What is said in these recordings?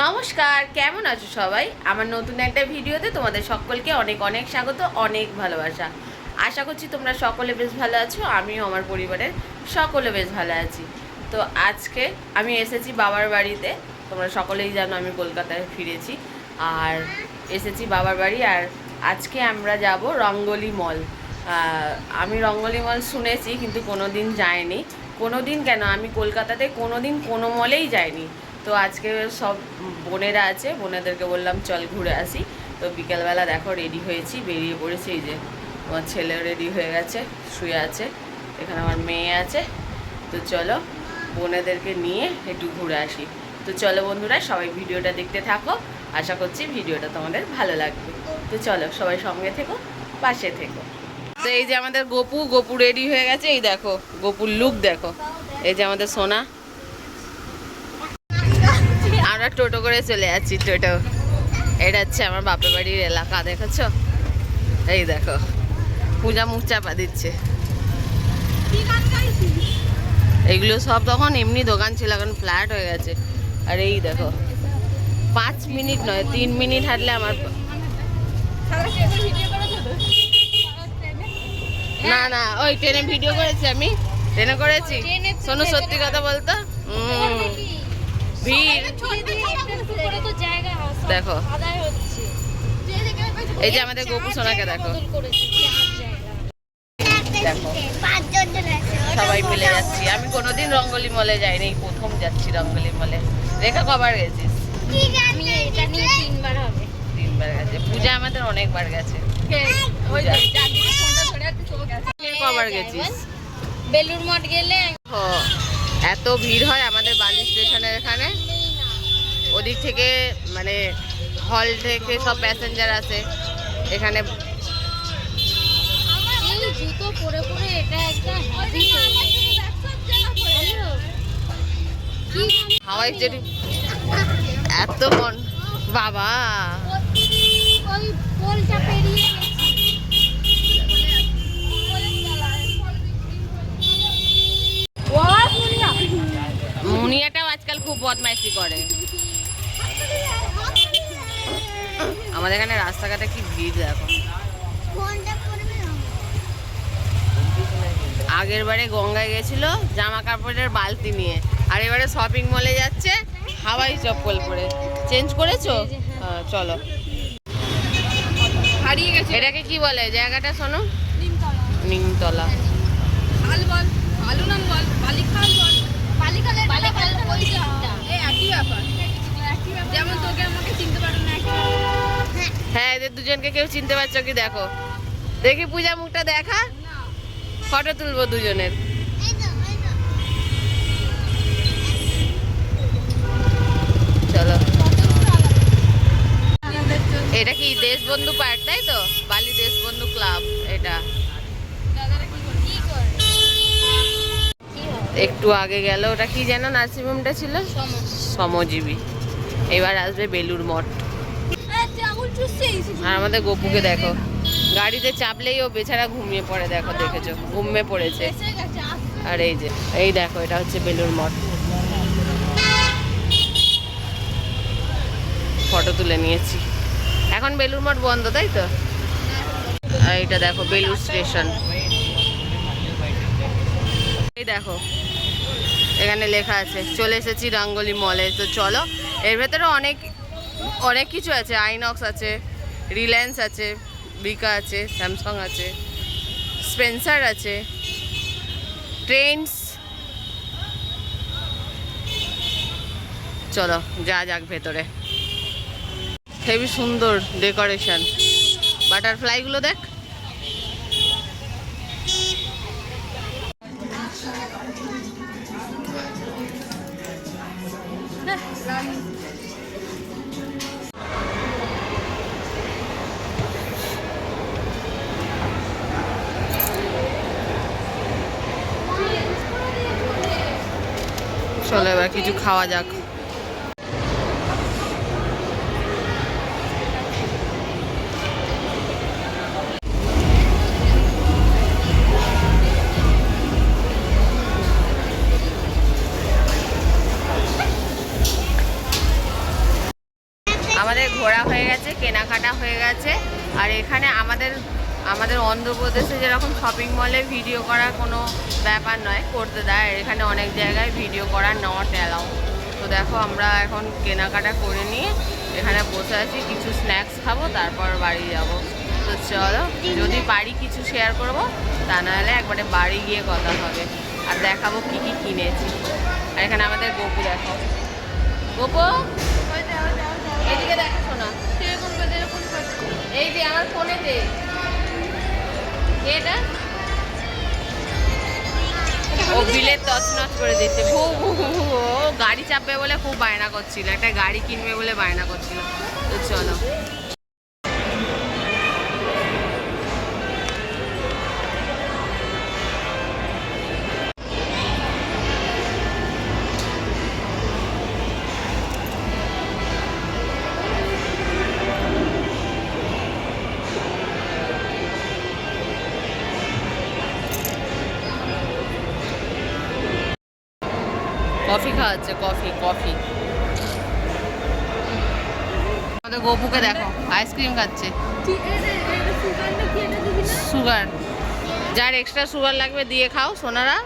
নমস্কার, কেমন আছো সবাই? আমার নতুন একটা ভিডিওতে তোমাদের সকলকে অনেক অনেক স্বাগত, অনেক ভালোবাসা। আশা করছি তোমরা সকলে বেশ ভালো আছো, আমিও আমার পরিবারের সকলে বেশ ভালো আছি। তো আজকে আমি এসেছি বাবার বাড়িতে, তোমরা সকলেই জানো আমি কলকাতায় ফিরেছি। আর এসেছি বাবার বাড়ি, আর আজকে আমরা যাব রঙ্গলি মল। আমি রঙ্গলি মল শুনেছি, কিন্তু কোনো দিন যাইনি। কোনো দিন কেন? আমি কলকাতাতে কোনো দিন কোনো মলেই যাইনি। তো আজকে সব বোনেরা আছে, বোনেদেরকে বললাম, চল ঘুরে আসি। তো বিকেলবেলা দেখো রেডি হয়েছি, বেরিয়ে পড়েছি, এই যে আমার ছেলে রেডি হয়ে গেছে, শুয়ে আছে, এখানে আমার মেয়ে আছে। তো চলো বোনেদেরকে নিয়ে একটু ঘুরে আসি। তো চলো বন্ধুরা, সবাই ভিডিওটা দেখতে থাকো। আশা করছি ভিডিওটা তোমাদের ভালো লাগবে। তো চলো সবাই সঙ্গে থেকো, পাশে থেকো। তো এই যে আমাদের গোপু গোপু রেডি হয়ে গেছে, এই দেখো, গোপুর লুক দেখো। এই যে আমাদের সোনা। আমরা টোটো করে চলে যাচ্ছি টোটো। এটা হচ্ছে আমার বাপের বাড়ির এলাকা দেখেছ? এই দেখো পূজা মুখ চাপা দিচ্ছে। এগুলো সব তখন এমনি দোকান ছিল এখন ফ্ল্যাট হয়ে গেছে। আর এই দেখো পাঁচ মিনিট নয় তিন মিনিট হাঁটলে আমার না না ওই ট্রেনে ভিডিও করেছি আমি। ট্রেনে করেছি? শোনো সত্যি কথা বলতো? উম, ভিড় দেখো। এই যে আমাদের গোপু সোনাকে দেখো। সবাই মিলে যাচ্ছি। আমি কোনোদিন রঙ্গলি মলে যাইনি প্রথম যাচ্ছি রঙ্গলি মলে। রেখা কবার গেছিস? তিনবার তিনবার গেছে। পূজা আমাদের অনেকবার গেছে। কবার গেছিস? বেলুর মঠ গেলে এত ভিড় হয় আমাদের বালি স্টেশনের এখানে। ওদিক থেকে মানে হল থেকে সব প্যাসেঞ্জার আছে এখানে জুতো পরে পরে এটা একটা হাওয়াই এত মন। বাবা। ওই পোলটা পেরিয়ে এখানে কি ভিড় দেখো আগের বারে গঙ্গায় গেছিল জামা কাপড়ের বালতি নিয়ে আর এবারে শপিং মলে যাচ্ছে হাওয়াই চপ্পল পরে। চেঞ্জ করেছ? হ্যাঁ, চলো। হারিয়ে গেছে। এটাকে কি বলে? জায়গাটা শোনো। নিমতলা। যেমন তোকে আমাকে চিনতে পারো না হ্যাঁ এদের দুজনকে কেউ চিনতে পারছ কি? দেখো। দেখি পূজা মুখটা দেখা। ফটো তুলবো দুজনের। চলো। এটা কি দেশবন্ধু পার্ক তাই তো? বালি দেশবন্ধু ক্লাব এটা। একটু আগে গেল। ওটা কি যেন নার্সিংহোমটা ছিল? সমজীবী। এবার আসবে বেলুর মঠ। আর আমাদের গপুকে দেখো। গাড়িতে চাপলেই ও বেচারা ঘুমিয়ে পড়ে, দেখো, দেখেছ? ঘুমিয়ে পড়েছে। আর এই যে, এই দেখো, এটা হচ্ছে বেলুর মঠ। ফটো তুলে নিয়েছি। এখন বেলুর মঠ বন্ধ, তাই তো? এইটা দেখো বেলুর স্টেশন। এই দেখো, এখানে লেখা আছে, চলে এসেছি রঙ্গলি মলে। তো চলো, এর ভেতরে অনেক অনেক কিছু আছে, আইনক্স আছে, রিলায়েন্স আছে, বিকা আছে, স্যামসাং আছে, স্পেন্সার আছে ট্রেন্ডস চলো, যা যাক ভেতরে। হেবি সুন্দর ডেকোরেশন। বাটারফ্লাইগুলো দেখ। চলো, এবার কিছু খাওয়া যাক। আমাদের ঘোরা হয়ে গেছে, কেনাকাটা হয়ে গেছে, আর এখানে আমাদের আমাদের অন্ধ্রপ্রদেশে যেরকম শপিং মলে ভিডিও করা কোনো ব্যাপার নয় করতে দেয়। এখানে অনেক জায়গায় ভিডিও করা নট অ্যালাউ তো দেখো আমরা এখন কেনাকাটা করে নিয়ে এখানে বসে আছি কিছু স্ন্যাক্স খাব তারপর বাড়ি যাব। তো চলো যদি বাড়ি কিছু শেয়ার করব তা নাহলে একবারে বাড়ি গিয়ে কথা হবে। আর দেখাবো কি কি কিনেছি। আর এখানে আমাদের গোপু দেখো। গপু এদিকে দেখো শোনা। এই যে আমার ফোনেতে। ও বিলের করে দিচ্ছে ও গাড়ি চাপবে বলে খুব বায়না করছিল। একটা গাড়ি কিনবে বলে বায়না করছিল। তো চলো। খাওয়াচ্ছে কফি কফি। আমাদের গপুকে দেখো, আইসক্রিম খাচ্ছে। সুগার। যার এক্সট্রা সুগার লাগবে দিয়ে খাও, সোনারা।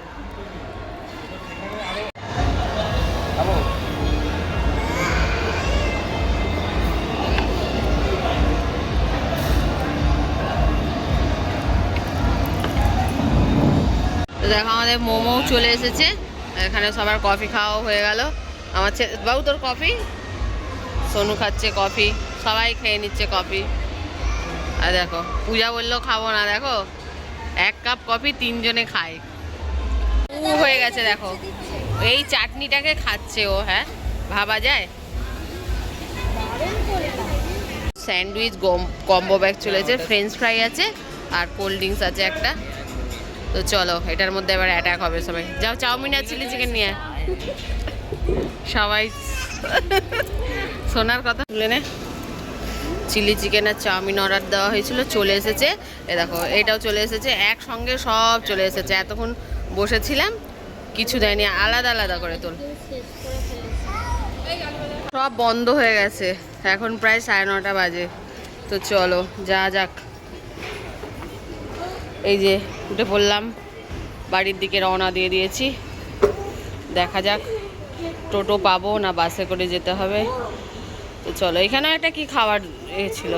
দেখো আমাদের মোমো চলে এসেছে। এখানে সবার কফি খাওয়া হয়ে গেল। আমার বাবু তোর কফি সোনু খাচ্ছে কফি সবাই খেয়ে নিচ্ছে কফি আর দেখো পূজা বলল খাব না। দেখো এক কাপ কফি তিনজনে খায়। উ হয়ে গেছে দেখো। এই চাটনিটাকে খাচ্ছে ও হ্যাঁ? ভাবা যায়? স্যান্ডউইচ কম্বো ব্যাগ চলেছে ফ্রেঞ্চ ফ্রাই আছে আর কোল্ড ড্রিঙ্কস আছে একটা। তো চলো, এটার মধ্যে এবার অ্যাটাক হবে সবাই। যাও, চাউমিন আর চিলি চিকেন নিয়ে সবাই সোনার কথা তুলে নে। চিলি চিকেন আর চাউমিন অর্ডার দেওয়া হয়েছিল, চলে এসেছে। এ দেখো, এটাও চলে এসেছে, একসঙ্গে সব চলে এসেছে। এতক্ষণ বসেছিলাম, কিছু দেয়নি, আলাদা আলাদা করে তোল। সব বন্ধ হয়ে গেছে, এখন প্রায় সাড়ে নটা বাজে। তো চলো, যা যাক। এই যে উঠে পড়লাম, বাড়ির দিকে রওনা দিয়ে দিয়েছি। দেখা যাক, টোটো পাবো না বাসে করে যেতে হবে। তো চলো এখানেও একটা কি খাবার এ ছিল?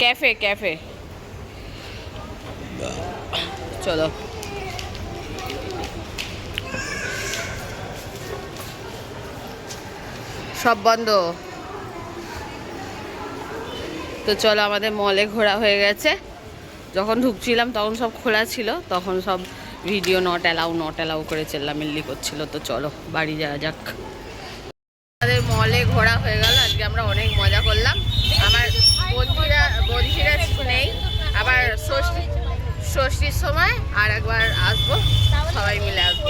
Café café. চলো। সব বন্ধ। তো চলো, আমাদের মলে ঘোরা হয়ে গেছে। যখন ঢুকছিলাম, তখন সব খোলা ছিল, তখন সব video not allow not allow করে চেল্লামিল্লি করছিল। তো চলো, বাড়ি যাওয়া যাক। আমাদের মলে ঘোরা হয়ে গেল, আজকে আমরা অনেক মজা করলাম। আমার বন্ধুরা বন্ধুরা নেই, আবার ষষ্ঠী, ষষ্ঠীর সময় আর একবার আসব, সবাই মিলে আসব।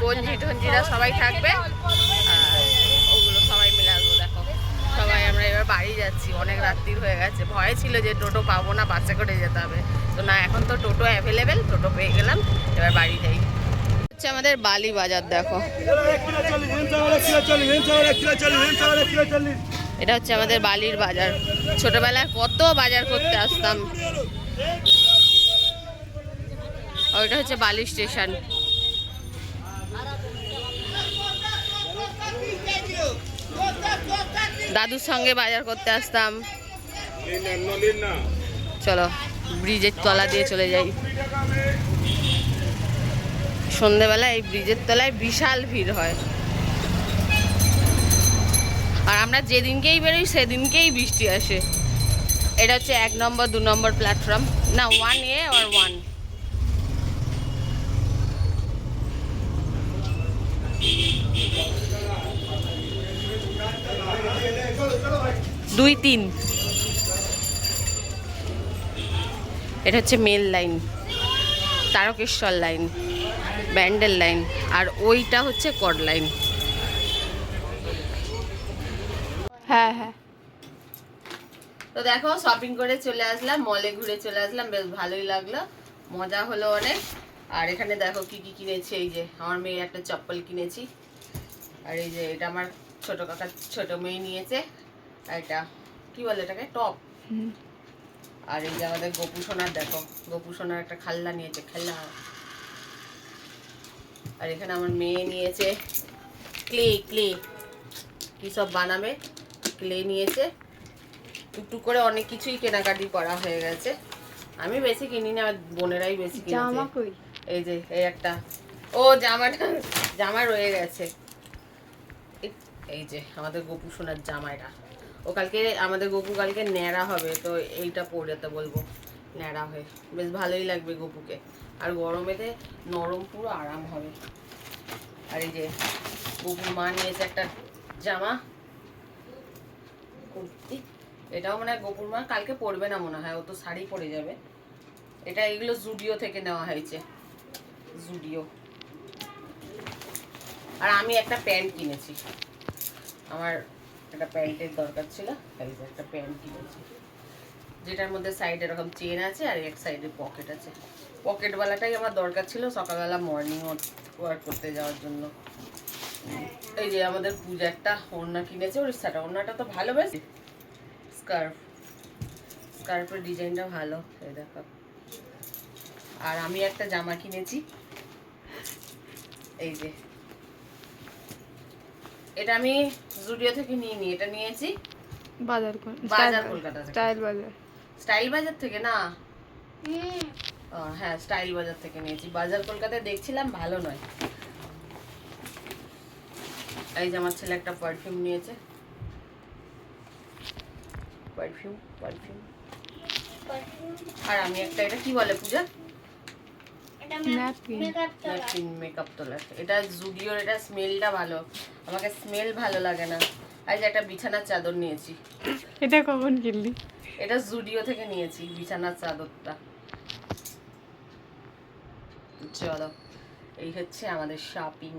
বঞ্জি টঞ্জিরা সবাই থাকবে আর ওগুলো সবাই মিলে আসব দেখো সবাই আমরা এবার বাড়ি যাচ্ছি, অনেক রাত্রি হয়ে গেছে। ভয় ছিল যে টোটো পাবো না, বাসে করে যেতে হবে। তো না, এখন তো টোটো অ্যাভেলেবেল টোটো পেয়ে গেলাম, এবার বাড়ি যাই। হচ্ছে আমাদের বালি বাজার, দেখো। এটা হচ্ছে আমাদের বালির বাজার। ছোটবেলায় কত বাজার করতে আসতাম। ওইটা হচ্ছে বালি স্টেশন। দাদুর সঙ্গে বাজার করতে আসতাম। চলো, ব্রিজের তলা দিয়ে চলে যাই। সন্ধেবেলা এই ব্রিজের তলায় বিশাল ভিড় হয়। আর আমরা যেদিনকেই বেরোই, সেদিনকেই বৃষ্টি আসে। এটা হচ্ছে এক নম্বর, দু নম্বর প্ল্যাটফর্ম না ওয়ান এ আর ওয়ান দুই তিন। এটা হচ্ছে main line Tarakeswar line Bandel line আর ওইটা হচ্ছে কড লাইন হ্যাঁ হ্যাঁ। তো দেখো শপিং করে চলে আসলাম মলে ঘুরে চলে আসলাম বেশ ভালোই লাগল মজা হলো অনেক। আর এখানে দেখো কি কি কিনেছি এই যে আমার মেয়ে একটা চপ্পল কিনেছি। আর এই যে এটা আমার ছোট কাকা ছোট মেয়ে নিয়েছে। এটা। কি বলে এটাকে? টপ। আর এই যে আমাদের গোপু সোনার দেখো গোপু সোনার একটা খাল্লা নিয়েছে খেলনা আর এখানে আমার মেয়ে নিয়েছে ক্লে ক্লে। কি সব বানাবে? ক্লে নিয়েছে। টুকটুক করে অনেক কিছুই কেনাকাটি করা হয়ে গেছে। আমি বেশি কিনিনি আমার বোনেরাই বেশি কিনেছে। এই যে এই একটা। ও জামাটা জামা রয়ে গেছে। এই- যে আমাদের গোপু সোনার জামা এটা। ও কালকে আমাদের গোপু কালকে ন্যাড়া হবে, তো এইটা পরে বলব। ন্যাড়া হয়ে। বেশ ভালোই লাগবে গোপুকে। আর গরমেতে নরম পুরো আরাম হবে। আর এই যে গোপুর মা নিয়েছে একটা জামা। কুর্তি। এটাও মনে হয় গোপুর মা কালকে পরবে না মনে হয়, ও তো শাড়ি পরে যাবে। এটা এগুলো জুডিও থেকে নেওয়া হয়েছে। জুডিও। আর আমি একটা প্যান্ট কিনেছি। আমার একটা প্যান্টের দরকার ছিল, তাই একটা প্যান্ট কিনেছি। যেটার মধ্যে সাইড এরকম চেন আছে আর এক সাইডে পকেট আছে। পকেটওয়ালাটাই আমার দরকার ছিল সকালবেলা মর্নিং ওয়ার্ক করতে যাওয়ার জন্য। এই যে আমাদের পূজা একটা ওড়না কিনেছে ওড়িশাটা ওড়নাটা তো ভালো বেশ। স্কার্ফ স্কার্ফের ডিজাইনটা ভালো, এই দেখো। আর আমি একটা জামা কিনেছি। এই যে এটা আমি জুডিও থেকে নিয়ে নি এটা নিয়েছি। বাজার বাজার কলকাতা স্টাইল বাজার। স্টাইল বাজার থেকে না? হ্যাঁ স্টাইল বাজার থেকে নিয়েছি। বাজার কলকাতায় দেখছিলাম ভালো নয়। এই যে আমার ছেলে একটা পারফিউম নিয়েছে। পারফিউম পারফিউম আর আমি একটা এটা কি বলে পূজা? ন্যাপকিন মেকআপ তোলার এটা জুডিওর এটা স্মেলটা ভালো। আমাকে স্মেল ভালো লাগে না। আজ একটা বিছানার চাদর নিয়েছি। এটা কখন কিনলি? এটা জুডিও থেকে নিয়েছি বিছানার চাদরটা। চলো এই হচ্ছে আমাদের শপিং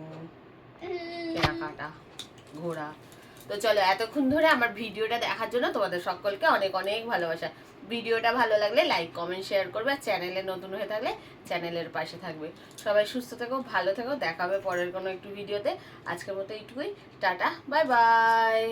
কেনাকাটা ঘোরা। তো চলো এতক্ষণ ধরে আমার ভিডিওটা দেখার জন্য তোমাদের সকলকে অনেক অনেক ভালোবাসা। ভিডিওটা ভালো লাগলে লাইক, কমেন্ট, শেয়ার করবে আর চ্যানেলে নতুন হয়ে থাকলে চ্যানেলের পাশে থাকবে। সবাই সুস্থ থেকো, ভালো থেকো দেখাবে পরের কোনো একটু ভিডিওতে। আজকের মতো এইটুকুই। Ta-ta, bye bye.